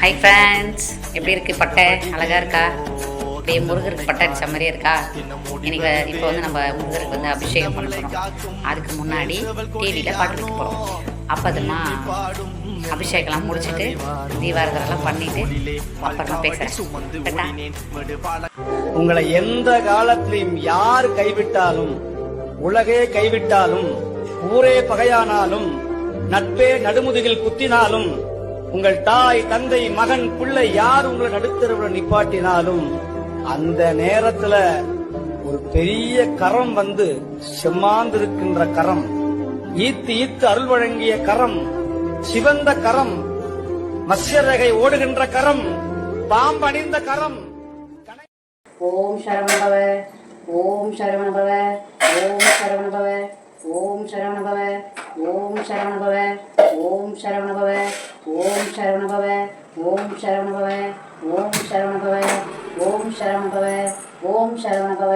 Hi friends எப்படி இருக்கு பட்டை? அழகா இருக்கா? அப்படியே முருகருக்கு பட்டை அடிச்ச மாதிரியே இருக்கா? இன்னைக்கு இப்போ வந்து நம்ம முருகருக்கு வந்து அபிஷேகம் பண்ண போகிறோம் அதுக்கு முன்னாடி டிவியில் பாட்டு வைக்க போகிறோம் அப்போதுமா அபிஷேகம்லாம் முடிச்சுட்டு தீபாரதெல்லாம் பண்ணிட்டு அப்புறமா பேசுகிறேன் உங்களை எந்த காலத்திலையும் யார் கைவிட்டாலும் உலகே கைவிட்டாலும் ஊரே பகையானாலும் நட்பே நடுமுதுகில் குத்தினாலும் உங்கள் தாய் தந்தை மகன் பிள்ளை யார் உங்களை நடுத்தருவில் நிப்பாட்டினாலும் அந்த நேரத்துல ஒரு பெரிய கரம் வந்து செம்மாந்திருக்கின்ற கரம். ஈத்து ஈத்து அருள் வழங்கிய கரம் சிவந்த கரம் மத்ஸ்யரகை ஓடுகின்ற கரம் பாம்பணிந்த கரம். ஓம் சரவணபவ ஓம் சரவணபவ ஓம் சரவணபவ ஓம் சரவணபவ ஓம் சரவணபவ. ஓம் சரவணபவ ஓம் சரவணபவ ஓம் சரவணபவ ஓம் சரவணபவ ஓம் சரவணபவ ஓம் சரவணபவ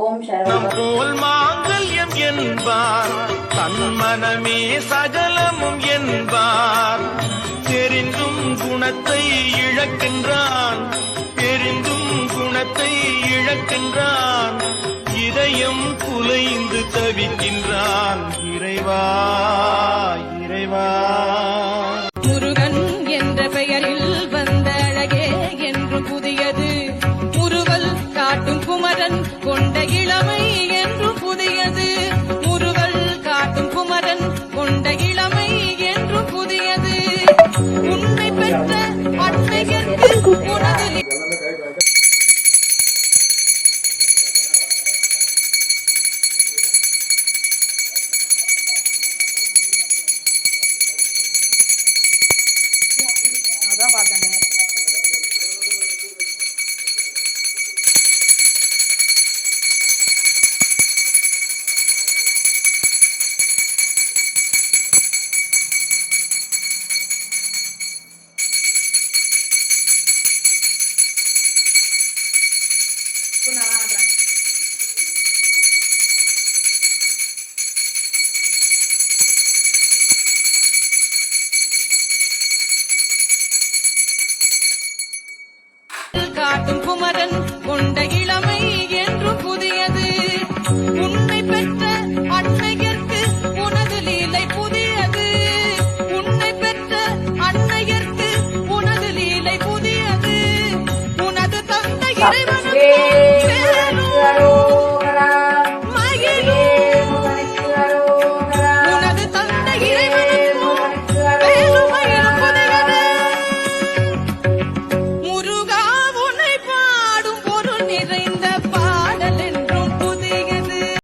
ஓம் சரவணபோல் மாங்கல்யம் என்பார் தன்மனமே சகலமும் என்பார். தெரிந்தும் குணத்தை இழக்கின்றான் தெரிந்தும் குணத்தை இழக்கின்றான். இதயம் குலைந்து தவிக்கின்றான் இறைவா இறைவா முருகன் என்ற பெயரில் வந்த அழகே என்று புதியது முருகல் காட்டும் குமரன் கொண்ட இளவ காட்டும் குமரன் கொண்ட இளமை என்று புதியது. உன்னை பெற்ற அன்னையர்க்கு உனது லீலை புதியது. உன்னை பெற்ற அன்னையர்க்கு உனது லீலை புதியது. உனது தந்தை இறைவனுக்கு